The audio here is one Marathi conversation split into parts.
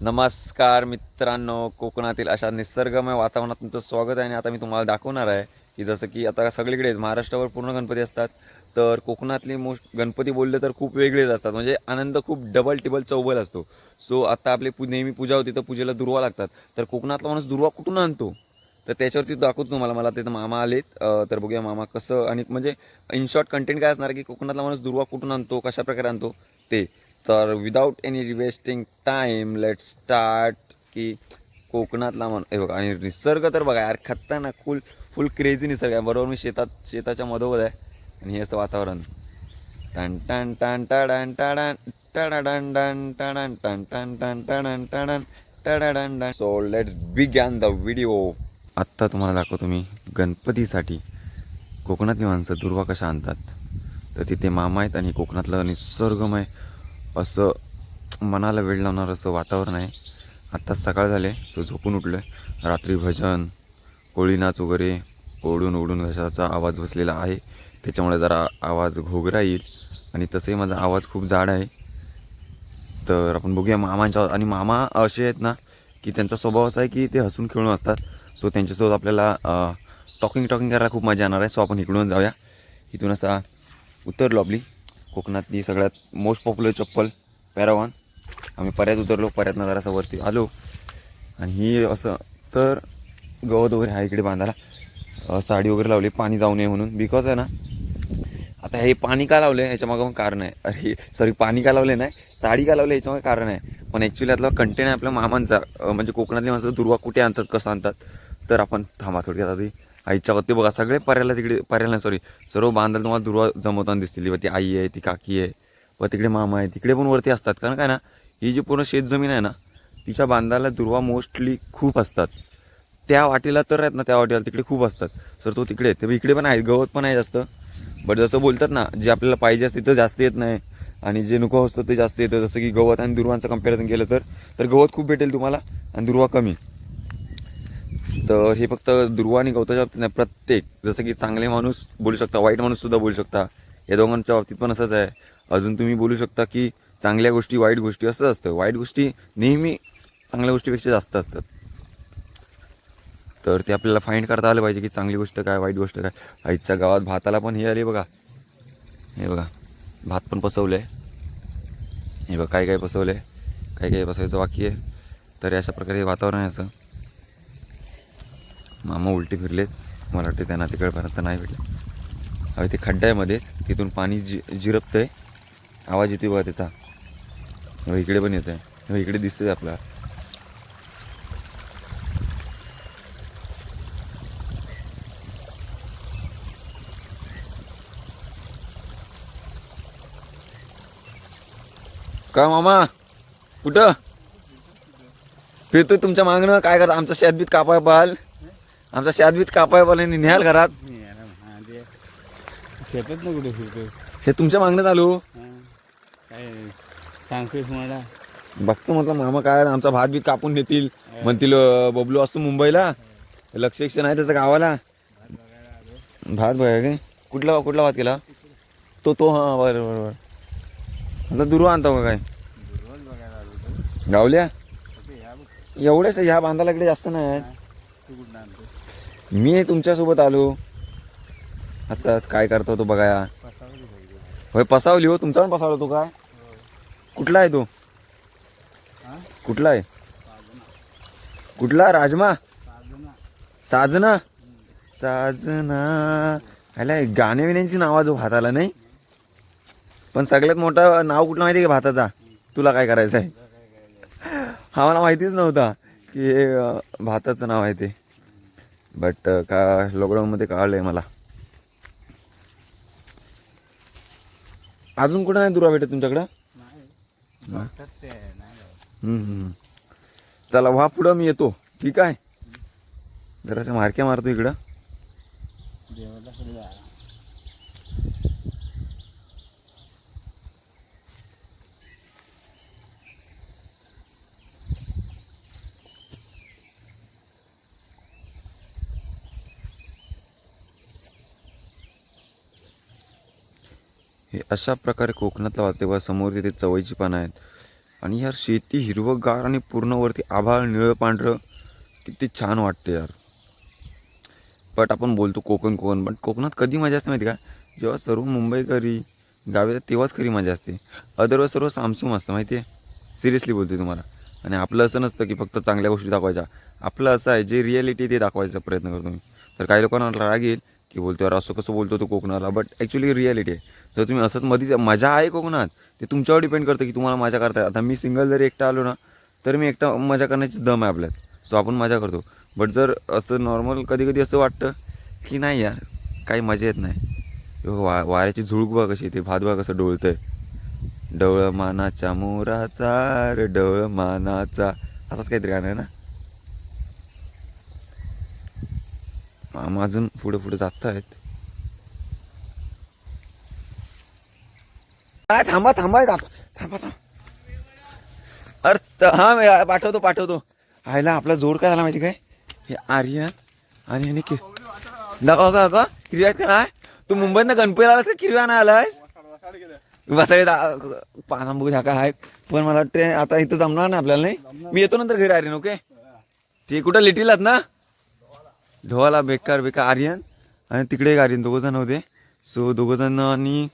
नमस्कार मित्रांनो कोकणातील अशा निसर्गमय वातावरणात तुमचं स्वागत आहे आणि आता मी तुम्हाला दाखवणार आहे की जसं की आता सगळीकडेच महाराष्ट्रावर पूर्ण गणपती असतात तर कोकणातली मोस्ट गणपती बोलले तर खूप वेगळेच असतात. म्हणजे आनंद खूप डबल टिबल चौबल असतो. सो आता आपली पू नेहमी पूजा होती तर पूजेला दुर्वा लागतात. तर कोकणातला माणूस दुर्वा कुठून आणतो? तर त्याच्यावरती दाखवतो तुम्हाला. मला तिथं मामा आलेत. तर बघूया मामा कसं आणि म्हणजे इन शॉर्ट कंटेंट काय असणार की कोकणातला माणूस दुर्वा कुठून आणतो कशा प्रकारे आणतो? ते. तर without any wasting time let start की कोकणातला म्हण हे बघा आणि निसर्ग तर बघा यार खतरनाक फुल फुल क्रेझी निसर्ग आहे. बरोबर मी शेतात शेताच्या मधोमध आहे. आणि हे असं वातावरण. टन टन टन टडन टडन टडन डन टडन टन टन टन टडन टडन टडन done. So let's begin the video आत्ता तुम्हाला दाखवतो मी गणपतीसाठी. कोकणातली माणसं दुर्वा कशा आणतात? तर तिथे मामा आहेत आणि कोकणातलं निसर्गमय असं मनाला वेळ लावणारं असं वातावरण आहे. आत्ताच सकाळ झाले सो झोपून उठलं आहे रात्री भजन कोळी नाच वगैरे ओढून ओढून घशाचा आवाज बसलेला आहे. त्याच्यामुळे जरा आवाज घोगरा येईल. आणि तसंही माझा आवाज खूप जाड आहे. तर आपण बघूया मामांच्या आणि मामा असे आहेत ना की त्यांचा स्वभाव असा आहे की ते हसून खेळून असतात. सो त्यांच्यासोबत आपल्याला टॉकिंग टॉकिंग करायला खूप मजा येणार आहे. सो आपण इकडून जाऊया. इथून असा उतरलो आपली कोकणातली सगळ्यात मोस्ट पॉप्युलर चप्पल पॅरावॉन आम्ही पर्यात उतरलो पर्यातनं जरासं वरती आलो. आणि ही असं तर गवत वगैरे आहे इकडे बांधायला. साडी वगैरे लावली पाणी जाऊ नये म्हणून. बिकॉज आहे ना आता हे पाणी का लावलं आहे ह्याच्यामागं पण कारण आहे. अरे सॉरी पाणी का लावले नाही साडी का लावले ह्याच्यामागे कारण आहे. पण ॲक्च्युली यातला कंटेंट आहे आपल्या मामांचा. म्हणजे कोकणातली माणसं दुर्वा कुठे आणतात कसं आणतात तर आपण थांबा थोडक्यात आधी. आईच्या वरती बघा सगळे पर्याला तिकडे पर्याला सॉरी सर्व बांधायला तुम्हाला दुर्वा जमवताना दिसतील. व ती आई आहे ती काकी आहे व तिकडे मामा आहे तिकडे पण वरती असतात. कारण काय ना ही जी पूर्ण शेतजमीन आहे ना तिच्या बांधायला दुर्वा मोस्टली खूप असतात. त्या वाटेला तर आहेत ना त्या वाटेला तिकडे खूप असतात. सर तो तिकडे ते तर इकडे पण आहे गवत पण आहे जास्त. बट जसं बोलतात ना जे आपल्याला पाहिजे असते तिथं जास्त येत नाही. आणि जे नको असतं ते जास्त येतं. जसं की गवत आणि दुर्वांचं कंपॅरिझन केलं तर तर गवत खूप भेटेल तुम्हाला आणि दुर्वा कमी. तर हे फक्त दुर्वा आणि गवताच्या बाबतीत नाही प्रत्येक जसं की चांगले माणूस बोलू शकता वाईट माणूस सुद्धा बोलू शकता. या दोघांच्या बाबतीत पण असंच आहे. अजून तुम्ही बोलू शकता की चांगल्या गोष्टी वाईट गोष्टी असंच असतं. वाईट गोष्टी नेहमी चांगल्या गोष्टीपेक्षा जास्त असतात. तर ते आपल्याला फाईंड करता आलं पाहिजे की चांगली गोष्ट काय वाईट गोष्ट काय. आईच्या गावात भाताला पण हे आले बघा. हे बघा भात पण पसवलं आहे हे बघा काय काय पसवलं आहे काय काय पसवायचं बाकी आहे? तर अशा प्रकारे वातावरण आहे असं. मामा उलटे फिरलेत. मला वाटते त्यांना तिकडपर्यंत नाही भेटले. अरे ते खड्डा आहे मध्येच तिथून पाणी जि जिरपतंय. आवाज येते बघा त्याचा. इकडे पण येतं आहे इकडे दिसतंय आपला का मामा? कुठं? फिरतोय तुमच्या मागणं? काय करता? आमचा शेतबीत कापाय पाहाल. आमचा शेतबीत कापाय पाल आणि न्याल घरात. शेतात ना कुठे फिरतो हे तुमच्या मागणं चालू. काय सांगतोय तुम्हाला बघतो म्हटलं मामा काय आमचा भात बीत कापून नेतील म्हणतील बबलू असतो मुंबईला. लक्ष नाही त्याचं गावाला. भात बघा काय कुठला कुठला भात केला? तो तो हा बरं बरं बरं. आता दुर्वा आणतो काय. गावल्या? एवढेच ह्या बांधाला इकडे जास्त नाही आहेत. मी तुमच्यासोबत आलो. असंच काय करतो तो बघाया. होय पसावली हो तुमचा पण पसावला तो काय? कुठला आहे तो? कुठला आहे? कुठला? राजमा? साजना? साजना. ह्याला गाणे विण्यांची नावा जो भाताला नाही. पण सगळ्यात मोठं नाव कुठलं माहिती आहे का भाताचा? तुला काय करायचं आहे हा मला माहितीच नव्हता की हे भाताचं नाव आहे ते. बट का लॉकडाऊनमध्ये कळलं आहे मला? अजून कुठं नाही दुरा भेटत तुमच्याकडं. चला व्हा पुढं मी येतो. ठीक आहे? जरासं मारक्या मारतो इकडं. हे अशा प्रकारे कोकणातला वाटते समोर तिथे चवळीची पानं आहेत. आणि यार शेती हिरवंगार आणि पूर्णवरती आभाळ निळं पांढरं किती छान वाटते यार. बट आपण बोलतो कोकण कोकण. पण कोकणात कधी मजा असते माहिती का? जेव्हा सर्व मुंबईकरी गावी येतात तेव्हाच खरी मजा असते. अदरवाईज सर्व सामसूम असतं माहिती आहे? सिरियसली बोलते तुम्हाला. आणि आपलं असं नसतं की फक्त चांगल्या गोष्टी दाखवायच्या. आपलं असं आहे जे रिॲलिटी ते दाखवायचा प्रयत्न करतो मी. तर काही लोकांना राग येईल की बोलतो यार असं कसं बोलतो तो कोकणाला? बट ॲक्च्युली रिॲलिटी आहे. जर तुम्ही असंच मध्ये मजा आहे कोकणात ते तुमच्यावर डिपेंड करतं की तुम्हाला मजा करताय आता मी सिंगल जरी एकटा आलो ना तर मी एकटा मजा करण्याची दम आहे आपल्यात. सो आपण मजा करतो. बट जर असं नॉर्मल कधी कधी असं वाटतं की नाही यार काही मजा येत नाही. वा वाऱ्याची झुळूक बघ कशी येते. भात बघ कसं डोळतंय. डवळ मानाच्या मोराचा रे डवळ मानाचा असंच काहीतरी गाणं आहे ना? मामा अजून पुढे पुढे जात आहेत काय थांबा थांबा थांबा थांबा. अरे हा पाठवतो पाठवतो. आयला आपला जोड काय झाला माहिती काय? हे आर्यन आणि ह्याने कि दाखवा का का किरव्यात का नाही? तू मुंबईतनं गणपती आलास का? किरव्या नाही आलास? बसाडे पाना बघू ह्या काय आहेत? पण मला वाटते आता इथं जमणार नाही आपल्याला नाही? मी येतो नंतर घरी आर्यन ओके? ते कुठं लिटीलात ना? ढोवाला बेकार बेकार आर्यन आणि तिकडे एक आर्यन दोघं जण होते. सो दोघं जण आणि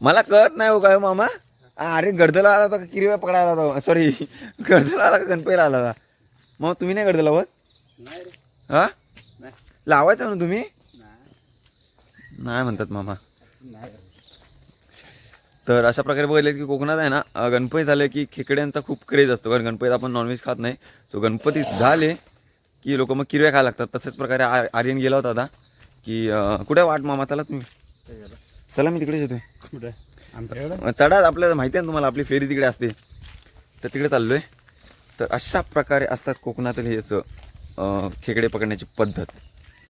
मला कळत नाही हो काय मामा. अरे गडदला आला होता का किरव्या पकडायला आला होता? सॉरी गडदला आला का गणपतीला आला होता? मग तुम्ही नाही गडदला रे. हा? लावायचं ना तुम्ही? नाही. म्हणतात मामा. तर अशा प्रकारे बघितलं की कोकणात आहे ना गणपती झाले की खेकड्यांचा खूप क्रेज असतो. कारण गणपतीत आपण नॉनव्हेज खात नाही. सो गणपती झाले की लोक मग किरव्या खायला लागतात. तसेच प्रकारे आर आर्यन गेला होता आता की कुठे वाट मामा? चला तुम्ही. चला मी तिकडेच येतोय. चढा आपल्याला माहिती आहे ना तुम्हाला आपली फेरी तिकडे असते. तर तिकडे चाललो आहे तर अशा प्रकारे असतात कोकणातील हे असं खेकडे पकडण्याची पद्धत.